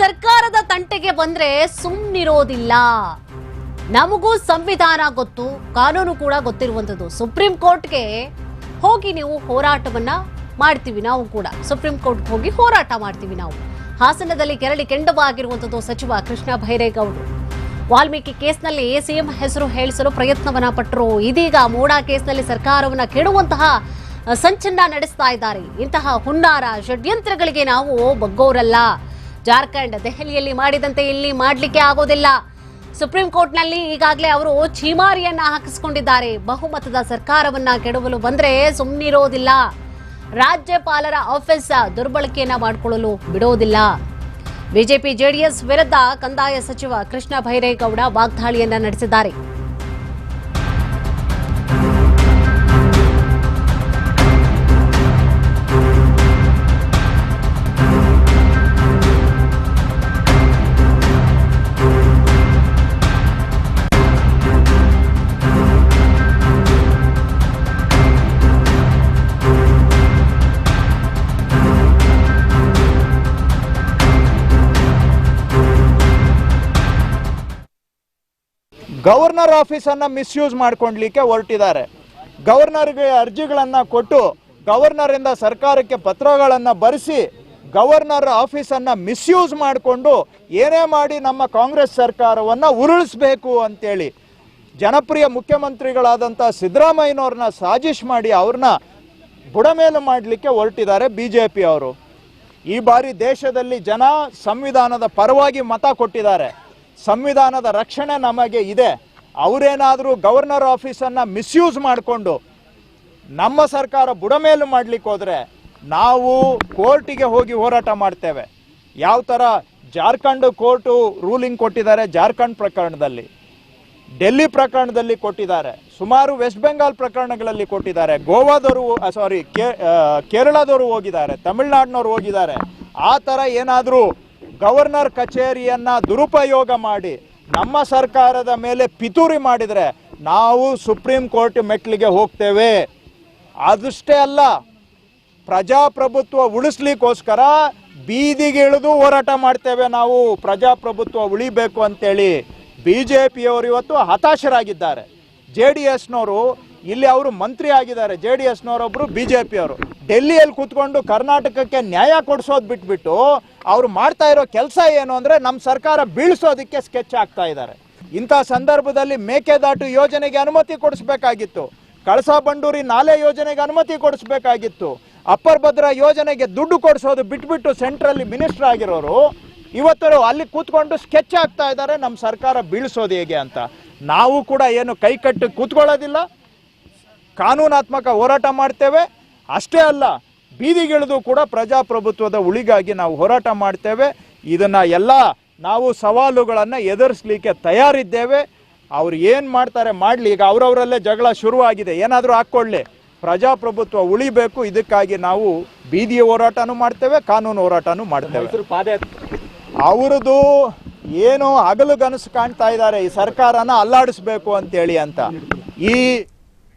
ಸರ್ಕಾರದ ತಂಟೆಗೆ ಬಂದ್ರೆ ಸುಮ್ಮನಿರೋದಿಲ್ಲ ನಮಗೂ ಸಂವಿಧಾನ ಗೊತ್ತು, ಕಾನೂನು ಕೂಡ ಗೊತ್ತಿರುವಂಥದ್ದು ಸುಪ್ರೀಂ ಕೋರ್ಟ್ಗೆ ಹೋಗಿ ನೀವು ಹೋರಾಟವನ್ನ ಮಾಡ್ತೀವಿ ನಾವು ಕೂಡ. ಸುಪ್ರೀಂ ಕೋರ್ಟ್ಗೆ ಹೋಗಿ ಹೋರಾಟ ಮಾಡ್ತೀವಿ ನಾವು. ಹಾಸನದಲ್ಲಿ ಕೆರಳಿ ಕೆಂಡವಾಗಿರುವಂಥದ್ದು ಸಚಿವ ಕೃಷ್ಣ ಭೈರೇಗೌಡರು ವಾಲ್ಮೀಕಿ ಕೇಸ್ನಲ್ಲಿ ಸಿಎಂ ಹೆಸರು ಹೇಳಿಸಲು ಪ್ರಯತ್ನವನ್ನ ಪಟ್ಟರು ಇದೀಗ ಮೋಡಾ ಕೇಸ್ನಲ್ಲಿ ಸರ್ಕಾರವನ್ನ ಕೆಡುವಂತಹ ಸಂಚನ್ನ ನಡೆಸ್ತಾ ಇದ್ದಾರೆ. ಇಂತಹ ಹುನ್ನಾರ ಷಡ್ಯಂತ್ರಗಳಿಗೆ ನಾವು ಬಗ್ಗೋರಲ್ಲ. ಜಾರ್ಖಂಡ್ ದೆಹಲಿಯಲ್ಲಿ ಮಾಡಿದಂತೆ ಇಲ್ಲಿ ಮಾಡಲಿಕ್ಕೆ ಆಗೋದಿಲ್ಲ. ಸುಪ್ರೀಂ ಕೋರ್ಟ್ನಲ್ಲಿ ಈಗಾಗಲೇ ಅವರು ಛೀಮಾರಿಯನ್ನ ಹಾಕಿಸಿಕೊಂಡಿದ್ದಾರೆ. ಬಹುಮತದ ಸರ್ಕಾರವನ್ನ ಕೆಡವಲು ಬಂದ್ರೆ ಸುಮ್ಮನಿರೋದಿಲ್ಲ ರಾಜ್ಯಪಾಲರ ಆಫೀಸ್ ದುರ್ಬಳಕೆಯನ್ನ ಮಾಡಿಕೊಳ್ಳಲು ಬಿಡೋದಿಲ್ಲ. ಬಿಜೆಪಿ ಜೆಡಿಎಸ್ ವಿರುದ್ಧ ಕಂದಾಯ ಸಚಿವ ಕೃಷ್ಣ ಭೈರೇಗೌಡ ವಾಗ್ದಾಳಿಯನ್ನ ನಡೆಸಿದ್ದಾರೆ. ಗವರ್ನರ್ ಆಫೀಸನ್ನು ಮಿಸ್ಯೂಸ್ ಮಾಡ್ಕೊಳ್ಲಿಕ್ಕೆ ಹೊರಟಿದ್ದಾರೆ. ಗವರ್ನರ್ಗೆ ಅರ್ಜಿಗಳನ್ನು ಕೊಟ್ಟು ಗವರ್ನರಿಂದ ಸರ್ಕಾರಕ್ಕೆ ಪತ್ರಗಳನ್ನು ಬರೆಸಿ ಗವರ್ನರ್ ಆಫೀಸನ್ನು ಮಿಸ್ಯೂಸ್ ಮಾಡಿಕೊಂಡು ಏನೇ ಮಾಡಿ ನಮ್ಮ ಕಾಂಗ್ರೆಸ್ ಸರ್ಕಾರವನ್ನು ಉರುಳಿಸ್ಬೇಕು ಅಂತೇಳಿ ಜನಪ್ರಿಯ ಮುಖ್ಯಮಂತ್ರಿಗಳಾದಂಥ ಸಿದ್ದರಾಮಯ್ಯನವ್ರನ್ನ ಸಾಜಿಶ್ ಮಾಡಿ ಅವ್ರನ್ನ ಬುಡಮೇಲು ಮಾಡಲಿಕ್ಕೆ ಹೊರಟಿದ್ದಾರೆ ಬಿ ಜೆ ಪಿ ಅವರು ಈ ಬಾರಿ ದೇಶದಲ್ಲಿ ಜನ ಸಂವಿಧಾನದ ಪರವಾಗಿ ಮತ ಕೊಟ್ಟಿದ್ದಾರೆ. ಸಂವಿಧಾನದ ರಕ್ಷಣೆ ನಮಗೆ ಇದೆ. ಅವರೇನಾದರೂ ಗವರ್ನರ್ ಆಫೀಸನ್ನು ಮಿಸ್ಯೂಸ್ ಮಾಡಿಕೊಂಡು ನಮ್ಮ ಸರ್ಕಾರ ಬುಡಮೇಲು ಮಾಡಲಿಕ್ಕೆ ಹೋದರೆ ನಾವು ಕೋರ್ಟಿಗೆ ಹೋಗಿ ಹೋರಾಟ ಮಾಡ್ತೇವೆ. ಯಾವ ಥರ ಜಾರ್ಖಂಡ್ ಕೋರ್ಟು ರೂಲಿಂಗ್ ಕೊಟ್ಟಿದ್ದಾರೆ ಜಾರ್ಖಂಡ್ ಪ್ರಕರಣದಲ್ಲಿ. ಡೆಲ್ಲಿ ಪ್ರಕರಣದಲ್ಲಿ ಕೊಟ್ಟಿದ್ದಾರೆ. ಸುಮಾರು ವೆಸ್ಟ್ ಬೆಂಗಾಲ್ ಪ್ರಕರಣಗಳಲ್ಲಿ ಕೊಟ್ಟಿದ್ದಾರೆ. ಗೋವಾದವರು ಸಾರಿ ಕೇರಳದವರು ಹೋಗಿದ್ದಾರೆ. ತಮಿಳುನಾಡಿನವರು ಹೋಗಿದ್ದಾರೆ. ಆ ಥರ ಏನಾದರೂ ಗವರ್ನರ್ ಕಚೇರಿಯನ್ನು ದುರುಪಯೋಗ ಮಾಡಿ ನಮ್ಮ ಸರ್ಕಾರದ ಮೇಲೆ ಪಿತೂರಿ ಮಾಡಿದರೆ ನಾವು ಸುಪ್ರೀಂ ಕೋರ್ಟ್ ಮೆಟ್ಲಿಗೆ ಹೋಗ್ತೇವೆ. ಅದಷ್ಟೇ ಅಲ್ಲ. ಪ್ರಜಾಪ್ರಭುತ್ವ ಉಳಿಸ್ಲಿಕ್ಕೋಸ್ಕರ ಬೀದಿಗೆ ಇಳಿದು ಹೋರಾಟ ಮಾಡ್ತೇವೆ ನಾವು. ಪ್ರಜಾಪ್ರಭುತ್ವ ಉಳಿಬೇಕು ಅಂತೇಳಿ ಬಿ ಜೆ ಪಿಯವರು ಇವತ್ತು ಹತಾಶರಾಗಿದ್ದಾರೆ. ಜೆ ಡಿ ಎಸ್ನವರು, ಇಲ್ಲಿ ಅವರು ಮಂತ್ರಿ ಆಗಿದ್ದಾರೆ. ಜೆ ಡಿ ಎಸ್ನವರೊಬ್ಬರು ಬಿ ಜೆ ಪಿಯವರು ಡೆಲ್ಲಿಯಲ್ಲಿ ಕೂತ್ಕೊಂಡು ಕರ್ನಾಟಕಕ್ಕೆ ನ್ಯಾಯ ಕೊಡಿಸೋದು ಬಿಟ್ಬಿಟ್ಟು ಅವರು ಮಾಡ್ತಾ ಇರೋ ಕೆಲಸ ಏನು ಅಂದರೆ ನಮ್ಮ ಸರ್ಕಾರ ಬೀಳಿಸೋದಕ್ಕೆ ಸ್ಕೆಚ್ ಆಗ್ತಾ ಇದ್ದಾರೆ ಇಂಥ ಸಂದರ್ಭದಲ್ಲಿ ಮೇಕೆದಾಟು ಯೋಜನೆಗೆ ಅನುಮತಿ ಕೊಡಿಸ್ಬೇಕಾಗಿತ್ತು. ಕಳಸಾ ಬಂಡೂರಿ ನಾಲೆ ಯೋಜನೆಗೆ ಅನುಮತಿ ಕೊಡಿಸ್ಬೇಕಾಗಿತ್ತು. ಅಪ್ಪರ್ ಭದ್ರಾ ಯೋಜನೆಗೆ ದುಡ್ಡು ಕೊಡಿಸೋದು ಬಿಟ್ಬಿಟ್ಟು ಸೆಂಟ್ರಲ್ಲಿ ಮಿನಿಸ್ಟರ್ ಆಗಿರೋರು ಇವತ್ತರು ಅಲ್ಲಿ ಕೂತ್ಕೊಂಡು ಸ್ಕೆಚ್ ಆಗ್ತಾ ಇದ್ದಾರೆ ನಮ್ಮ ಸರ್ಕಾರ ಬೀಳಿಸೋದು ಹೇಗೆ ಅಂತ. ನಾವು ಕೂಡ ಏನು ಕೈ ಕಟ್ಟಿ ಕೂತ್ಕೊಳ್ಳೋದಿಲ್ಲ. ಕಾನೂನಾತ್ಮಕ ಹೋರಾಟ ಮಾಡ್ತೇವೆ. ಅಷ್ಟೇ ಅಲ್ಲ ಬೀದಿಗಿಳಿದು ಕೂಡ ಪ್ರಜಾಪ್ರಭುತ್ವದ ಉಳಿಗಾಗಿ ನಾವು ಹೋರಾಟ ಮಾಡ್ತೇವೆ. ಇದನ್ನ ಎಲ್ಲ ನಾವು ಸವಾಲುಗಳನ್ನು ಎದುರಿಸಲಿಕ್ಕೆ ತಯಾರಿದ್ದೇವೆ. ಅವ್ರು ಏನು ಮಾಡ್ತಾರೆ ಮಾಡಲಿ ಈಗ ಅವರವರಲ್ಲೇ ಜಗಳ ಶುರುವಾಗಿದೆ. ಏನಾದರೂ ಹಾಕ್ಕೊಳ್ಳಿ. ಪ್ರಜಾಪ್ರಭುತ್ವ ಉಳಿಬೇಕು ಇದಕ್ಕಾಗಿ ನಾವು ಬೀದಿ ಹೋರಾಟನೂ ಮಾಡ್ತೇವೆ ಕಾನೂನು ಹೋರಾಟನೂ ಮಾಡ್ತೇವೆ. ಅವ್ರದ್ದು ಏನು ಹಗಲು ಕನಸು ಕಾಣ್ತಾ ಇದ್ದಾರೆ. ಈ ಸರ್ಕಾರನ ಅಲ್ಲಾಡಿಸ್ಬೇಕು ಅಂತೇಳಿ ಅಂತ. ಈ